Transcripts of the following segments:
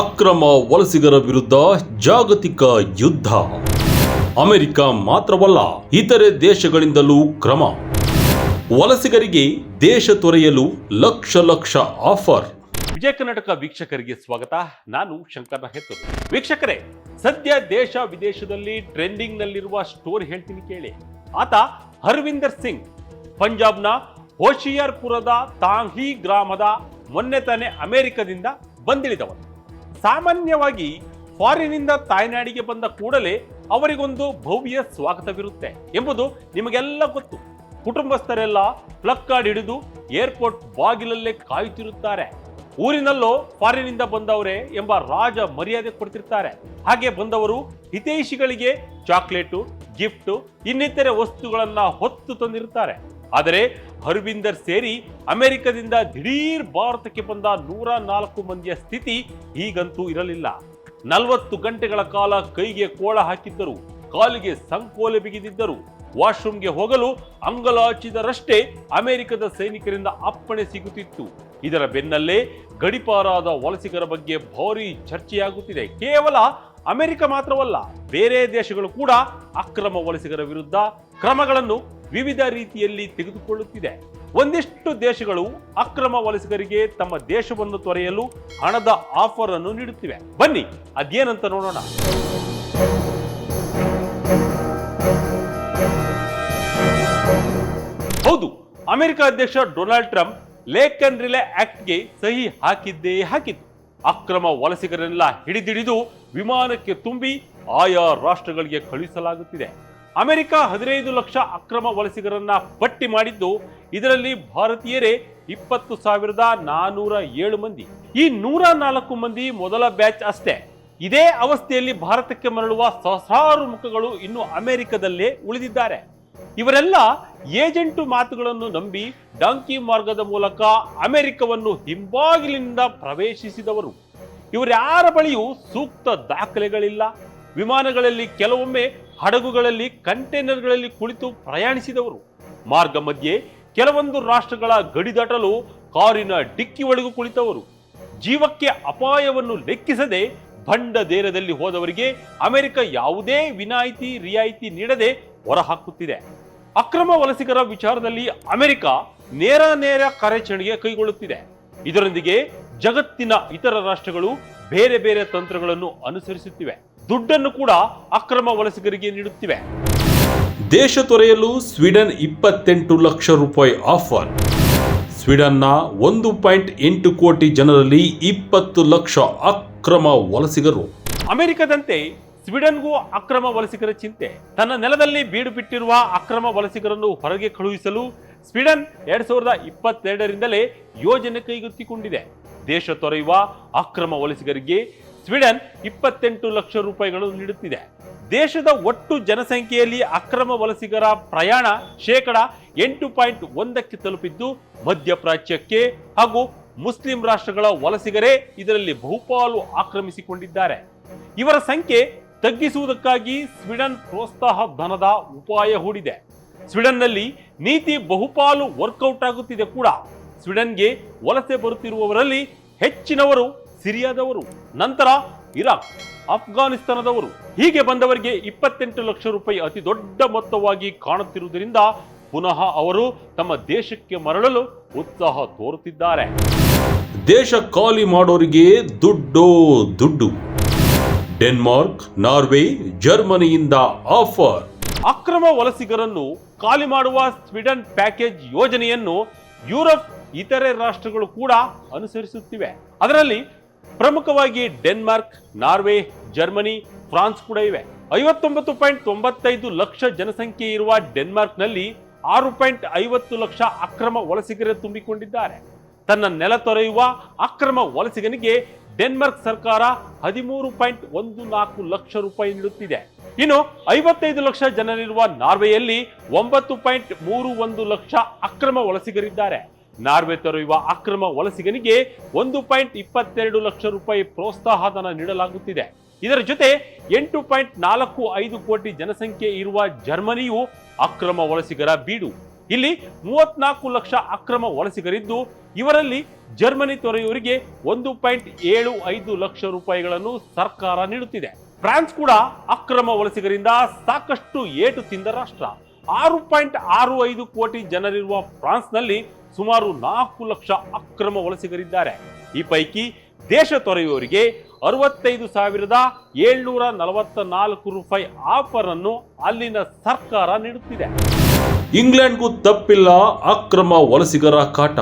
ಅಕ್ರಮ ವಲಸಿಗರ ವಿರುದ್ಧ ಜಾಗತಿಕ ಯುದ್ಧ. ಅಮೆರಿಕ ಮಾತ್ರವಲ್ಲ, ಇತರೆ ದೇಶಗಳಿಂದಲೂ ಕ್ರಮ. ವಲಸಿಗರಿಗೆ ದೇಶ ತೊರೆಯಲು ಲಕ್ಷ ಲಕ್ಷ ಆಫರ್. ವಿಜಯ ಕರ್ನಾಟಕ ವೀಕ್ಷಕರಿಗೆ ಸ್ವಾಗತ. ನಾನು ಶಂಕರ್ ಹೆತ್ತು ವೀಕ್ಷಕರೇ, ಸದ್ಯ ದೇಶ ವಿದೇಶದಲ್ಲಿ ಟ್ರೆಂಡಿಂಗ್ ನಲ್ಲಿರುವ ಸ್ಟೋರಿ ಹೇಳ್ತೀನಿ ಕೇಳಿ. ಆತ ಹರ್ವಿಂದರ್ ಸಿಂಗ್. ಪಂಜಾಬ್ನ ಹೋಶಿಯಾರ್ಪುರದ ತಾಂಹಿ ಗ್ರಾಮದ ಮೊನ್ನೆ ತಾನೇ ಅಮೆರಿಕದಿಂದ ಬಂದಿಳಿದವನು. ಸಾಮಾನ್ಯವಾಗಿ ಫಾರಿನಿಂದ ತಾಯ್ನಾಡಿಗೆ ಬಂದ ಕೂಡಲೇ ಅವರಿಗೊಂದು ಭವ್ಯ ಸ್ವಾಗತವಿರುತ್ತೆ ಎಂಬುದು ನಿಮಗೆಲ್ಲ ಗೊತ್ತು. ಕುಟುಂಬಸ್ಥರೆಲ್ಲ ಪ್ಲಗ್ ಕಾರ್ಡ್ ಹಿಡಿದು ಏರ್ಪೋರ್ಟ್ ಬಾಗಿಲಲ್ಲೇ ಕಾಯುತ್ತಿರುತ್ತಾರೆ. ಊರಿನಲ್ಲೋ ಫಾರಿನಿಂದ ಬಂದವರೇ ಎಂಬ ರಾಜ ಮರ್ಯಾದೆ ಕೊಡ್ತಿರ್ತಾರೆ. ಹಾಗೆ ಬಂದವರು ಹಿತೈಷಿಗಳಿಗೆ ಚಾಕ್ಲೇಟು, ಗಿಫ್ಟ್, ಇನ್ನಿತರೆ ವಸ್ತುಗಳನ್ನ ಹೊತ್ತು ತಂದಿರುತ್ತಾರೆ. ಆದರೆ ಹರ್ವಿಂದರ್ ಸೇರಿ ಅಮೆರಿಕದಿಂದ ದಿಢೀರ್ ಭಾರತಕ್ಕೆ ಬಂದ ನೂರ ನಾಲ್ಕು ಮಂದಿಯ ಸ್ಥಿತಿ ಈಗಂತೂ ಇರಲಿಲ್ಲ. ನಲವತ್ತು ಗಂಟೆಗಳ ಕಾಲ ಕೈಗೆ ಕೋಳ ಹಾಕಿದ್ದರು, ಕಾಲಿಗೆ ಸಂಕೋಲೆ ಬಿಗಿದಿದ್ದರು. ವಾಶ್ರೂಮ್ಗೆ ಹೋಗಲು ಅಂಗಲಾಚಿದರಷ್ಟೇ ಅಮೆರಿಕದ ಸೈನಿಕರಿಂದ ಅಪ್ಪಣೆ ಸಿಗುತ್ತಿತ್ತು. ಇದರ ಬೆನ್ನಲ್ಲೇ ಗಡಿಪಾರಾದ ವಲಸಿಗರ ಬಗ್ಗೆ ಭಾರಿ ಚರ್ಚೆಯಾಗುತ್ತಿದೆ. ಕೇವಲ ಅಮೆರಿಕ ಮಾತ್ರವಲ್ಲ, ಬೇರೆ ದೇಶಗಳು ಕೂಡ ಅಕ್ರಮ ವಲಸಿಗರ ವಿರುದ್ಧ ಕ್ರಮಗಳನ್ನು ವಿವಿಧ ರೀತಿಯಲ್ಲಿ ತೆಗೆದುಕೊಳ್ಳುತ್ತಿದೆ. ಒಂದಿಷ್ಟು ದೇಶಗಳು ಅಕ್ರಮ ವಲಸಿಗರಿಗೆ ತಮ್ಮ ದೇಶವನ್ನು ತೊರೆಯಲು ಹಣದ ಆಫರ್ ಅನ್ನು ನೀಡುತ್ತಿವೆ. ಬನ್ನಿ, ಅದೇನಂತ ನೋಡೋಣ. ಹೌದು, ಅಮೆರಿಕ ಅಧ್ಯಕ್ಷ Donald Trump Laken Riley ಆಕ್ಟ್ಗೆ ಸಹಿ ಹಾಕಿದ್ದೇ ಹಾಕಿತ್ತು ಅಕ್ರಮ ವಲಸಿಗರನ್ನೆಲ್ಲ ಹಿಡಿದಿಡಿದು ವಿಮಾನಕ್ಕೆ ತುಂಬಿ ಆಯಾ ರಾಷ್ಟ್ರಗಳಿಗೆ ಕಳುಹಿಸಲಾಗುತ್ತಿದೆ. ಅಮೆರಿಕ ಹದಿನೈದು ಲಕ್ಷ ಅಕ್ರಮ ವಲಸಿಗರನ್ನ ಪಟ್ಟಿ ಮಾಡಿದ್ದು, ಇದರಲ್ಲಿ ಭಾರತೀಯರೇ ಇಪ್ಪತ್ತು ಸಾವಿರದ ನಾನೂರ ಏಳು ಮಂದಿ. ಈ ನೂರ ನಾಲ್ಕು ಮಂದಿ ಮೊದಲ ಬ್ಯಾಚ್ ಅಷ್ಟೇ. ಇದೇ ಅವಸ್ಥೆಯಲ್ಲಿ ಭಾರತಕ್ಕೆ ಮರಳುವ ಸಹಸ್ರಾರು ಮುಖಗಳು ಇನ್ನು ಅಮೆರಿಕದಲ್ಲೇ ಉಳಿದಿದ್ದಾರೆ. ಇವರೆಲ್ಲ ಏಜೆಂಟು ಮಾತುಗಳನ್ನು ನಂಬಿ ಡಾಂಕಿ ಮಾರ್ಗದ ಮೂಲಕ ಅಮೆರಿಕವನ್ನು ಹಿಂಬಾಗಿಲಿನಿಂದ ಪ್ರವೇಶಿಸಿದವರು. ಇವರ್ಯಾರ ಬಳಿಯೂ ಸೂಕ್ತ ದಾಖಲೆಗಳಿಲ್ಲ. ವಿಮಾನಗಳಲ್ಲಿ ಕೆಲವೊಮ್ಮೆ ಹಡಗುಗಳಲ್ಲಿ ಕಂಟೈನರ್ಗಳಲ್ಲಿ ಕುಳಿತು ಪ್ರಯಾಣಿಸಿದವರು. ಮಾರ್ಗ ಮಧ್ಯೆ ಕೆಲವೊಂದು ರಾಷ್ಟ್ರಗಳ ಗಡಿ ದಾಟಲು ಕಾರಿನ ಡಿಕ್ಕಿ ಒಳಗೂ ಕುಳಿತವರು. ಜೀವಕ್ಕೆ ಅಪಾಯವನ್ನು ಲೆಕ್ಕಿಸದೆ ಬಂಡ ದೇರದಲ್ಲಿ ಹೋದವರಿಗೆ ಅಮೆರಿಕ ಯಾವುದೇ ವಿನಾಯಿತಿ, ರಿಯಾಯಿತಿ ನೀಡದೆ ಹೊರಹಾಕುತ್ತಿದೆ. ಅಕ್ರಮ ವಲಸಿಗರ ವಿಚಾರದಲ್ಲಿ ಅಮೆರಿಕ ನೇರ ನೇರ ಕಾರ್ಯಾಚರಣೆಗೆ ಕೈಗೊಳ್ಳುತ್ತಿದೆ. ಇದರೊಂದಿಗೆ ಜಗತ್ತಿನ ಇತರ ರಾಷ್ಟ್ರಗಳು ಬೇರೆ ಬೇರೆ ತಂತ್ರಗಳನ್ನು ಅನುಸರಿಸುತ್ತಿವೆ. ದುಡ್ಡನ್ನು ಕೂಡ ಅಕ್ರಮ ವಲಸಿಗರಿಗೆ ನೀಡುತ್ತಿವೆ. ದೇಶ ತೊರೆಯಲು ಸ್ವೀಡನ್ ಇಪ್ಪತ್ತೆಂಟು ಲಕ್ಷ ರೂಪಾಯಿ ಆಫರ್. ಸ್ವೀಡನ್ನ ಒಂದು ಪಾಯಿಂಟ್ ಎಂಟು ಕೋಟಿ ಜನರಲ್ಲಿ ಇಪ್ಪತ್ತು ಲಕ್ಷ ಅಕ್ರಮ ವಲಸಿಗರು. ಅಮೆರಿಕದಂತೆ ಸ್ವೀಡನ್ಗೂ ಅಕ್ರಮ ವಲಸಿಗರ ಚಿಂತೆ. ತನ್ನ ನೆಲದಲ್ಲಿ ಬೀಡು ಬಿಟ್ಟಿರುವ ಅಕ್ರಮ ವಲಸಿಗರನ್ನು ಹೊರಗೆ ಕಳುಹಿಸಲು ಸ್ವೀಡನ್ ಎರಡ್ ಸಾವಿರದ ಇಪ್ಪತ್ತೆರಡರಿಂದಲೇ ಯೋಜನೆ ಕೈಗೆತ್ತಿಕೊಂಡಿದೆ. ದೇಶ ತೊರೆಯುವ ಅಕ್ರಮ ವಲಸಿಗರಿಗೆ ಸ್ವೀಡನ್ ಇಪ್ಪತ್ತೆಂಟು ಲಕ್ಷ ರೂಪಾಯಿಗಳು ನೀಡುತ್ತಿದೆ. ದೇಶದ ಒಟ್ಟು ಜನಸಂಖ್ಯೆಯಲ್ಲಿ ಅಕ್ರಮ ವಲಸಿಗರ ಪ್ರಯಾಣ ಶೇಕಡ ಎಂಟು ಪಾಯಿಂಟ್ ಒಂದಕ್ಕೆ ತಲುಪಿದ್ದು ಮಧ್ಯಪ್ರಾಚ್ಯಕ್ಕೆ ಹಾಗೂ ಮುಸ್ಲಿಂ ರಾಷ್ಟ್ರಗಳ ವಲಸಿಗರೇ ಇದರಲ್ಲಿ ಬಹುಪಾಲು ಆಕ್ರಮಿಸಿಕೊಂಡಿದ್ದಾರೆ. ಇವರ ಸಂಖ್ಯೆ ತಗ್ಗಿಸುವುದಕ್ಕಾಗಿ ಸ್ವೀಡನ್ ಪ್ರೋತ್ಸಾಹ ಧನದ ಉಪಾಯ ಹೂಡಿದೆ. ಸ್ವೀಡನ್ನಲ್ಲಿ ನೀತಿ ಬಹುಪಾಲು ವರ್ಕೌಟ್ ಆಗುತ್ತಿದೆ ಕೂಡ. ಸ್ವೀಡನ್ಗೆ ವಲಸೆ ಬರುತ್ತಿರುವವರಲ್ಲಿ ಹೆಚ್ಚಿನವರು ಸಿರಿಯಾದವರು. ನಂತರ ಇರಾಕ್ ಅಫ್ಘಾನಿಸ್ತಾನದವರು ಹೀಗೆ ಬಂದವರಿಗೆ ಇಪ್ಪತ್ತೆಂಟು ಲಕ್ಷ ರೂಪಾಯಿ ಅತಿ ದೊಡ್ಡ ಮೊತ್ತವಾಗಿ ಕಾಣುತ್ತಿರುವುದರಿಂದ ಪುನಃ ಅವರು ತಮ್ಮ ದೇಶಕ್ಕೆ ಮರಳಲು ಉತ್ಸಾಹ ತೋರುತ್ತಿದ್ದಾರೆ. ದೇಶ ಖಾಲಿ ಮಾಡೋರಿಗೆ ದುಡ್ಡು ದುಡ್ಡು. ಡೆನ್ಮಾರ್ಕ್ ನಾರ್ವೆ ಜರ್ಮನಿಯಿಂದ ಆಫರ್. ಅಕ್ರಮ ವಲಸಿಗರನ್ನು ಖಾಲಿ ಮಾಡುವ ಸ್ವೀಡನ್ ಪ್ಯಾಕೇಜ್ ಯೋಜನೆಯನ್ನು ಯುರೋಪ್ ಇತರೆ ರಾಷ್ಟ್ರಗಳು ಕೂಡ ಅನುಸರಿಸುತ್ತಿವೆ. ಅದರಲ್ಲಿ ಪ್ರಮುಖವಾಗಿ ಡೆನ್ಮಾರ್ಕ್, ನಾರ್ವೆ, ಜರ್ಮನಿ, ಫ್ರಾನ್ಸ್ ಕೂಡ ಇವೆ. ಐವತ್ತೊಂಬತ್ತು ಪಾಯಿಂಟ್ ತೊಂಬತ್ತೈದು ಲಕ್ಷ ಜನಸಂಖ್ಯೆ ಇರುವ ಡೆನ್ಮಾರ್ಕ್ನಲ್ಲಿ ಆರು ಪಾಯಿಂಟ್ ಐವತ್ತು ಲಕ್ಷ ಅಕ್ರಮ ವಲಸಿಗರೇ ತುಂಬಿಕೊಂಡಿದ್ದಾರೆ. ತನ್ನ ನೆಲ ತೊರೆಯುವ ಅಕ್ರಮ ವಲಸಿಗನಿಗೆ ಡೆನ್ಮಾರ್ಕ್ ಸರ್ಕಾರ ಹದಿಮೂರು ಪಾಯಿಂಟ್ ಒಂದು ನಾಲ್ಕು ಲಕ್ಷ ರೂಪಾಯಿ ನೀಡುತ್ತಿದೆ. ಇನ್ನು ಐವತ್ತೈದು ಲಕ್ಷ ಜನರಿರುವ ನಾರ್ವೆಯಲ್ಲಿ ಒಂಬತ್ತು ಪಾಯಿಂಟ್ ಮೂರು ಒಂದು ಲಕ್ಷ ಅಕ್ರಮ ವಲಸಿಗರಿದ್ದಾರೆ. ನಾರ್ವೆ ತೊರೆಯುವ ಅಕ್ರಮ ವಲಸಿಗನಿಗೆ ಒಂದು ಪಾಯಿಂಟ್ ಇಪ್ಪತ್ತೆರಡು ಲಕ್ಷ ರೂಪಾಯಿ ಪ್ರೋತ್ಸಾಹಧನ ನೀಡಲಾಗುತ್ತಿದೆ. ಇದರ ಜೊತೆ ಎಂಟು ಪಾಯಿಂಟ್ ನಾಲ್ಕು ಐದು ಕೋಟಿ ಜನಸಂಖ್ಯೆ ಇರುವ ಜರ್ಮನಿಯು ಅಕ್ರಮ ವಲಸಿಗರ ಬೀಡು. ಇಲ್ಲಿ ಮೂವತ್ನಾಲ್ಕು ಲಕ್ಷ ಅಕ್ರಮ ವಲಸಿಗರಿದ್ದು, ಇವರಲ್ಲಿ ಜರ್ಮನಿ ತೊರೆಯುವರಿಗೆ ಒಂದು ಪಾಯಿಂಟ್ ಏಳು ಐದು ಲಕ್ಷ ರೂಪಾಯಿಗಳನ್ನು ಸರ್ಕಾರ ನೀಡುತ್ತಿದೆ. ಫ್ರಾನ್ಸ್ ಕೂಡ ಅಕ್ರಮ ವಲಸಿಗರಿಂದ ಸಾಕಷ್ಟು ಏಟು ತಿಂದ ರಾಷ್ಟ್ರ. ಆರು ಪಾಯಿಂಟ್ ಆರು ಐದು ಕೋಟಿ ಜನರಿರುವ ಫ್ರಾನ್ಸ್ನಲ್ಲಿ ಸುಮಾರು ನಾಲ್ಕು ಲಕ್ಷ ಅಕ್ರಮ ವಲಸಿಗರಿದ್ದಾರೆ. ಈ ಪೈಕಿ ದೇಶ ತೊರೆಯುವವರಿಗೆ ಅರವತ್ತೈದು ಸಾವಿರದ ಏಳ್ನೂರ ನಲವತ್ತ ನಾಲ್ಕು ರೂಪಾಯಿ ಆಫರ್ ಅನ್ನು ಅಲ್ಲಿನ ಸರ್ಕಾರ ನೀಡುತ್ತಿದೆ. ಇಂಗ್ಲೆಂಡ್ಗೂ ತಪ್ಪಿಲ್ಲ ಅಕ್ರಮ ವಲಸಿಗರ ಕಾಟ.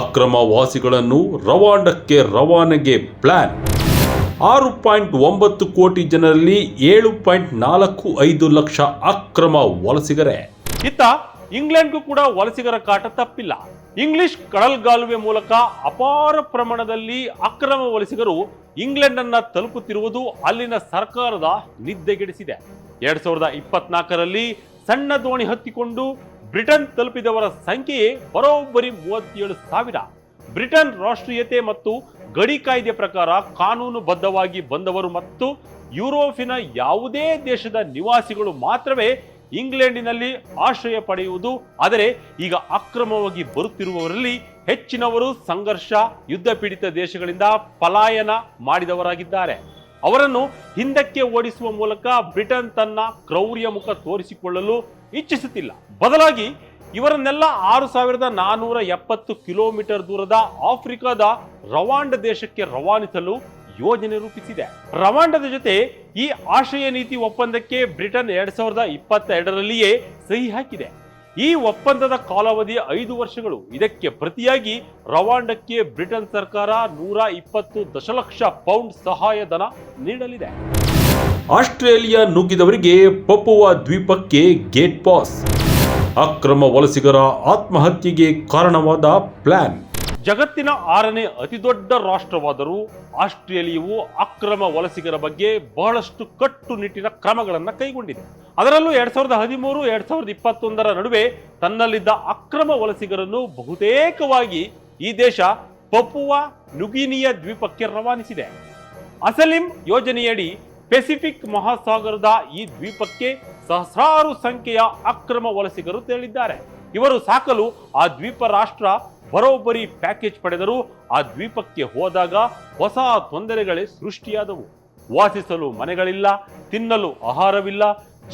ಅಕ್ರಮ ವಾಸಿಗಳನ್ನು ರವಾಂಡಕ್ಕೆ ರವಾನೆಗೆ ಪ್ಲಾನ್. ಆರು ಪಾಯಿಂಟ್ ಒಂಬತ್ತು ಕೋಟಿ ಜನರಲ್ಲಿ ಏಳು ಪಾಯಿಂಟ್ ನಾಲ್ಕು ಐದು ಲಕ್ಷ ಅಕ್ರಮ ವಲಸಿಗರೇ. ಇತ್ತ ಇಂಗ್ಲೆಂಡ್ಗೂ ಕೂಡ ವಲಸಿಗರ ಕಾಟ ತಪ್ಪಿಲ್ಲ. ಇಂಗ್ಲಿಷ್ ಕಡಲ್ಗಾಲುವೆ ಮೂಲಕ ಅಪಾರ ಪ್ರಮಾಣದಲ್ಲಿ ಅಕ್ರಮ ವಲಸಿಗರು ಇಂಗ್ಲೆಂಡ್ ಅನ್ನ ತಲುಪುತ್ತಿರುವುದು ಅಲ್ಲಿನ ಸರ್ಕಾರದ ನಿದ್ದೆಗೆಡಿಸಿದೆ. ಎರಡ್ ಸಾವಿರದ ಇಪ್ಪತ್ನಾಲ್ಕರಲ್ಲಿ ಸಣ್ಣ ದೋಣಿ ಹತ್ತಿಕೊಂಡು ಬ್ರಿಟನ್ ತಲುಪಿದವರ ಸಂಖ್ಯೆಯೇ ಬರೋಬ್ಬರಿ ಮೂವತ್ತೇಳು ಸಾವಿರ. ಬ್ರಿಟನ್ ರಾಷ್ಟ್ರೀಯತೆ ಮತ್ತು ಗಡಿ ಕಾಯ್ದೆ ಪ್ರಕಾರ ಕಾನೂನುಬದ್ಧವಾಗಿ ಬಂದವರು ಮತ್ತು ಯುರೋಪಿನ ಯಾವುದೇ ದೇಶದ ನಿವಾಸಿಗಳು ಮಾತ್ರವೇ ಇಂಗ್ಲೆಂಡಿನಲ್ಲಿ ಆಶ್ರಯ ಪಡೆಯುವುದು, ಆದರೆ ಈಗ ಅಕ್ರಮವಾಗಿ ಬರುತ್ತಿರುವವರಲ್ಲಿ ಹೆಚ್ಚಿನವರು ಸಂಘರ್ಷ ಯುದ್ಧ ಪೀಡಿತ ದೇಶಗಳಿಂದ ಪಲಾಯನ ಮಾಡಿದವರಾಗಿದ್ದಾರೆ. ಅವರನ್ನು ಹಿಂದಕ್ಕೆ ಓಡಿಸುವ ಮೂಲಕ ಬ್ರಿಟನ್ ತನ್ನ ಕ್ರೌರ್ಯ ಮುಖ ತೋರಿಸಿಕೊಳ್ಳಲು ಇಚ್ಛಿಸುತ್ತಿಲ್ಲ. ಬದಲಾಗಿ ಇವರನ್ನೆಲ್ಲ ಆರು ಸಾವಿರದ ನಾನೂರ ಎಪ್ಪತ್ತು ಕಿಲೋಮೀಟರ್ ದೂರದ ಆಫ್ರಿಕಾದ ರವಾಂಡ ದೇಶಕ್ಕೆ ರವಾನಿಸಲು ಯೋಜನೆ ರೂಪಿಸಿದೆ. ರವಾಂಡದ ಜೊತೆ ಈ ಆಶ್ರಯ ನೀತಿ ಒಪ್ಪಂದಕ್ಕೆ ಬ್ರಿಟನ್ ಎರಡ್ ಸಾವಿರದ ಇಪ್ಪತ್ತೆರಡರಲ್ಲಿಯೇ ಸಹಿ ಹಾಕಿದೆ. ಈ ಒಪ್ಪಂದದ ಕಾಲಾವಧಿ ಐದು ವರ್ಷಗಳು. ಇದಕ್ಕೆ ಪ್ರತಿಯಾಗಿ ರವಾಂಡಕ್ಕೆ ಬ್ರಿಟನ್ ಸರ್ಕಾರ ನೂರ ಇಪ್ಪತ್ತು ದಶಲಕ್ಷ ಪೌಂಡ್ ಸಹಾಯಧನ ನೀಡಲಿದೆ. ಆಸ್ಟ್ರೇಲಿಯಾ ನುಗ್ಗಿದವರಿಗೆ ಪಪುವ ದ್ವೀಪಕ್ಕೆ ಗೇಟ್ ಪಾಸ್. ಅಕ್ರಮ ವಲಸಿಗರ ಆತ್ಮಹತ್ಯೆಗೆ ಕಾರಣವಾದ ಪ್ಲಾನ್. ಜಗತ್ತಿನ ಆರನೇ ಅತಿದೊಡ್ಡ ರಾಷ್ಟ್ರವಾದರೂ ಆಸ್ಟ್ರೇಲಿಯವು ಅಕ್ರಮ ವಲಸಿಗರ ಬಗ್ಗೆ ಬಹಳಷ್ಟು ಕಟ್ಟುನಿಟ್ಟಿನ ಕ್ರಮಗಳನ್ನು ಕೈಗೊಂಡಿದೆ. ಅದರಲ್ಲೂ ಎರಡ್ ಸಾವಿರದ ಹದಿಮೂರು, ಎರಡ್ ಸಾವಿರದ ಇಪ್ಪತ್ತೊಂದರ ನಡುವೆ ತನ್ನಲ್ಲಿದ್ದ ಅಕ್ರಮ ವಲಸಿಗರನ್ನು ಬಹುತೇಕವಾಗಿ ಈ ದೇಶ ಪಪುವ ನುಗಿನಿಯ ದ್ವೀಪಕ್ಕೆ ರವಾನಿಸಿದೆ. ಅಸಲಿಂ ಯೋಜನೆಯಡಿ ಪೆಸಿಫಿಕ್ ಮಹಾಸಾಗರದ ಈ ದ್ವೀಪಕ್ಕೆ ಸಹಸ್ರಾರು ಸಂಖ್ಯೆಯ ಅಕ್ರಮ ವಲಸಿಗರು ತೆರಳಿದ್ದಾರೆ. ಇವರು ಸಾಕಲು ಆ ದ್ವೀಪ ರಾಷ್ಟ್ರ ಬರೋಬ್ಬರಿ ಪ್ಯಾಕೇಜ್ ಪಡೆದರೂ ಆ ದ್ವೀಪಕ್ಕೆ ಹೋದಾಗ ಹೊಸ ತೊಂದರೆಗಳೇ ಸೃಷ್ಟಿಯಾದವು. ವಾಸಿಸಲು ಮನೆಗಳಿಲ್ಲ, ತಿನ್ನಲು ಆಹಾರವಿಲ್ಲ,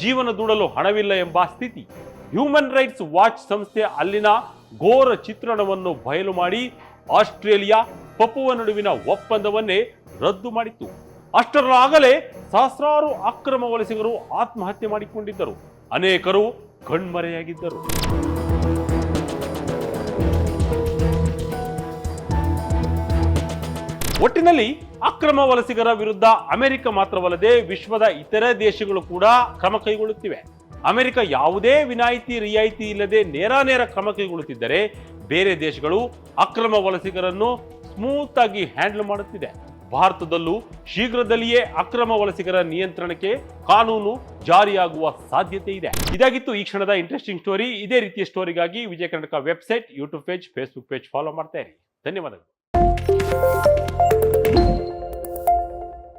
ಜೀವನ ದೂಡಲು ಹಣವಿಲ್ಲ ಎಂಬ ಸ್ಥಿತಿ. ಹ್ಯೂಮನ್ ರೈಟ್ಸ್ ವಾಚ್ ಸಂಸ್ಥೆ ಅಲ್ಲಿನ ಘೋರ ಚಿತ್ರಣವನ್ನು ಬಯಲು ಮಾಡಿ ಆಸ್ಟ್ರೇಲಿಯಾ ಪಪುವ ನಡುವಿನ ಒಪ್ಪಂದವನ್ನೇ ರದ್ದು ಮಾಡಿತ್ತು. ಅಷ್ಟರಲ್ಲಾಗಲೇ ಸಹಸ್ರಾರು ಅಕ್ರಮ ವಲಸಿಗರು ಆತ್ಮಹತ್ಯೆ ಮಾಡಿಕೊಂಡಿದ್ದರು. ಅನೇಕರು ಕಣ್ಮರೆಯಾಗಿದ್ದರು. ಒಟ್ಟಿನಲ್ಲಿ ಅಕ್ರಮ ವಲಸಿಗರ ವಿರುದ್ಧ ಅಮೆರಿಕ ಮಾತ್ರವಲ್ಲದೆ ವಿಶ್ವದ ಇತರೆ ದೇಶಗಳು ಕೂಡ ಕ್ರಮ ಕೈಗೊಳ್ಳುತ್ತಿವೆ. ಅಮೆರಿಕ ಯಾವುದೇ ವಿನಾಯಿತಿ, ರಿಯಾಯಿತಿ ಇಲ್ಲದೆ ನೇರ ನೇರ ಕ್ರಮ ಕೈಗೊಳ್ಳುತ್ತಿದ್ದರೆ ಬೇರೆ ದೇಶಗಳು ಅಕ್ರಮ ವಲಸಿಗರನ್ನು ಸ್ಮೂತ್ ಆಗಿ ಹ್ಯಾಂಡಲ್ ಮಾಡುತ್ತಿದೆ. ಭಾರತದಲ್ಲೂ ಶೀಘ್ರದಲ್ಲಿಯೇ ಅಕ್ರಮ ವಲಸಿಗರ ನಿಯಂತ್ರಣಕ್ಕೆ ಕಾನೂನು ಜಾರಿಯಾಗುವ ಸಾಧ್ಯತೆ ಇದೆ. ಇದಾಗಿತ್ತು ಈ ಕ್ಷಣದ ಇಂಟ್ರೆಸ್ಟಿಂಗ್ ಸ್ಟೋರಿ ಇದೇ ರೀತಿಯ ಸ್ಟೋರಿಗಾಗಿ Vijaya Karnataka website YouTube page Facebook page follow ಮಾಡ್ತಾ ಇರಿ. ಧನ್ಯವಾದಗಳು.